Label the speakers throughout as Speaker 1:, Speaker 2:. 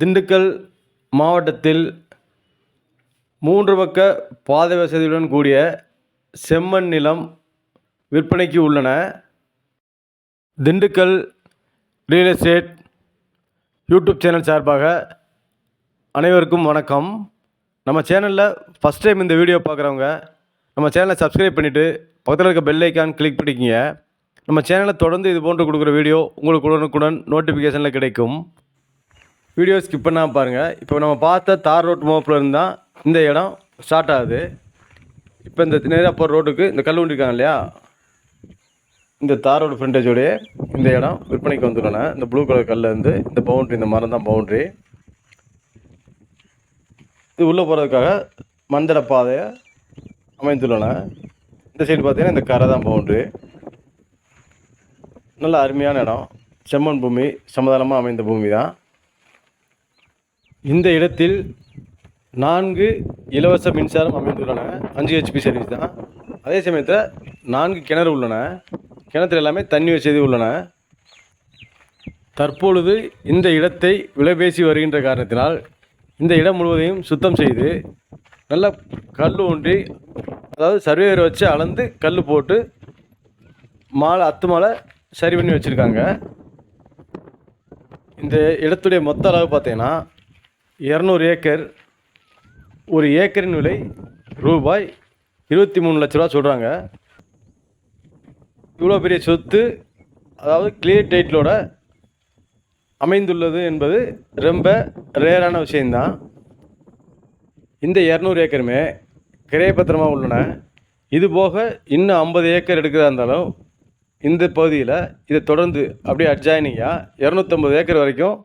Speaker 1: திண்டுக்கல் மாவட்டத்தில் மூன்று பக்க பாதை வசதியுடன் கூடிய செம்மண் நிலம் விற்பனைக்கு உள்ளன. Dindigul real estate YouTube channel சார்பாக அனைவருக்கும் வணக்கம். நம்ம சேனலில் ஃபஸ்ட் டைம் இந்த வீடியோ பார்க்குறவங்க நம்ம சேனலை சப்ஸ்கிரைப் பண்ணிவிட்டு பக்கத்தில் இருக்க பெல் ஐக்கான் கிளிக் பண்ணிக்கிங்க. நம்ம சேனலை தொடர்ந்து இது போன்று கொடுக்குற வீடியோ உங்களுக்கு உடனுக்குடன் நோட்டிஃபிகேஷனில் கிடைக்கும். வீடியோ ஸ்கிப் பண்ணால் பாருங்கள் இப்போ நம்ம பார்த்த தார் ரோட் மோப்பில் இருந்தால் இந்த இடம் ஸ்டார்ட் ஆகுது. இப்போ இந்த நேராக போகிற ரோட்டுக்கு இந்த கல் இருக்காங்க இல்லையா? இந்த தார் ரோடு ஃப்ரண்டேஜோடைய இந்த இடம் விற்பனைக்கு வந்துள்ளன இந்த ப்ளூ கலர் கல்ல இருந்து இந்த பவுண்ட்ரி இந்த மரம் தான் பவுண்ட்ரி இது உள்ளே போகிறதுக்காக மந்திர பாதையை அமைந்துள்ளன. இந்த சைடு பார்த்தீங்கன்னா இந்த கரை தான் பவுண்ட்ரி நல்ல அருமையான இடம். செம்மண் பூமி சமதளமாக அமைந்த பூமி தான் இந்த இடத்தில் நான்கு இலவச மின்சாரம் அமைந்துள்ளன. அஞ்சு ஹெச்பி சர்வீஸ் தான். அதே சமயத்தில் நான்கு கிணறு உள்ளன. கிணத்துல எல்லாமே தண்ணி வசதி உள்ளன. தற்பொழுது இந்த இடத்தை விலைபேசி வருகின்ற காரணத்தினால் இந்த இடம் முழுவதையும் சுத்தம் செய்து நல்ல கல் ஊன்றி அதாவது சர்வேயர் வச்சு அளந்து கல் போட்டு மாலை அத்து மாலை சரி பண்ணி வச்சுருக்காங்க. இந்த இடத்துடைய மொத்த அளவு பார்த்தீங்கன்னா இரநூறு ஏக்கர். ஒரு ஏக்கரின் விலை ரூபாய் இருபத்தி மூணு லட்ச ரூபா சொல்கிறாங்க இவ்வளோ பெரிய சொத்து அதாவது கிளியர் டைட்டிலோட அமைந்துள்ளது என்பது ரொம்ப ரேரான விஷயந்தான் இந்த இரநூறு ஏக்கருமே கிரையப்பத்திரமாக உள்ளன. இது போக இன்னும் ஐம்பது ஏக்கர் எடுக்கிறதா இருந்தாலும் இந்த பகுதியில் இதை தொடர்ந்து அப்படியே அட்ஜாயினிங்காக இரநூத்தம்பது ஏக்கர் வரைக்கும்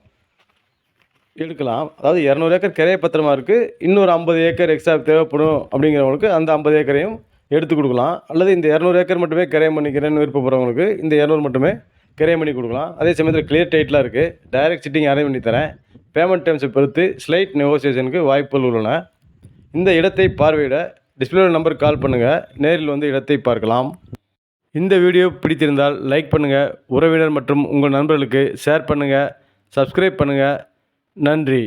Speaker 1: எடுக்கலாம். அதாவது இரநூறு ஏக்கர் கிரைய பத்திரமா இருக்குது இன்னொரு ஐம்பது ஏக்கர் எக்ஸ்ட்ரா தேவைப்படும் அப்படிங்கிறவங்களுக்கு அந்த ஐம்பது ஏக்கரையும் எடுத்து கொடுக்கலாம். அல்லது இந்த இரநூறு ஏக்கர் மட்டுமே கிரையம் பண்ணிக்கிறேன்னு விருப்பப்படுறவங்களுக்கு இந்த இரநூறு மட்டுமே கிரையம் பண்ணி கொடுக்கலாம். அதே சமயத்தில் கிளியர் டைட்லாம் இருக்குது டைரக்ட் சிட்டிங் அரேஞ்ச் பண்ணி தரேன். பேமெண்ட் டைம்ஸை பொறுத்து ஸ்லைட் நெகோசியேஷனுக்கு வாய்ப்புகள் உள்ளன. இந்த இடத்தை பார்வையிட டிஸ்பிளே நம்பருக்கு கால் பண்ணுங்கள் நேரில் வந்து இடத்தை பார்க்கலாம். இந்த வீடியோ பிடித்திருந்தால் லைக் பண்ணுங்கள் உறவினர் மற்றும் உங்கள் நண்பர்களுக்கு ஷேர் பண்ணுங்கள் சப்ஸ்கிரைப் பண்ணுங்கள் நன்றி.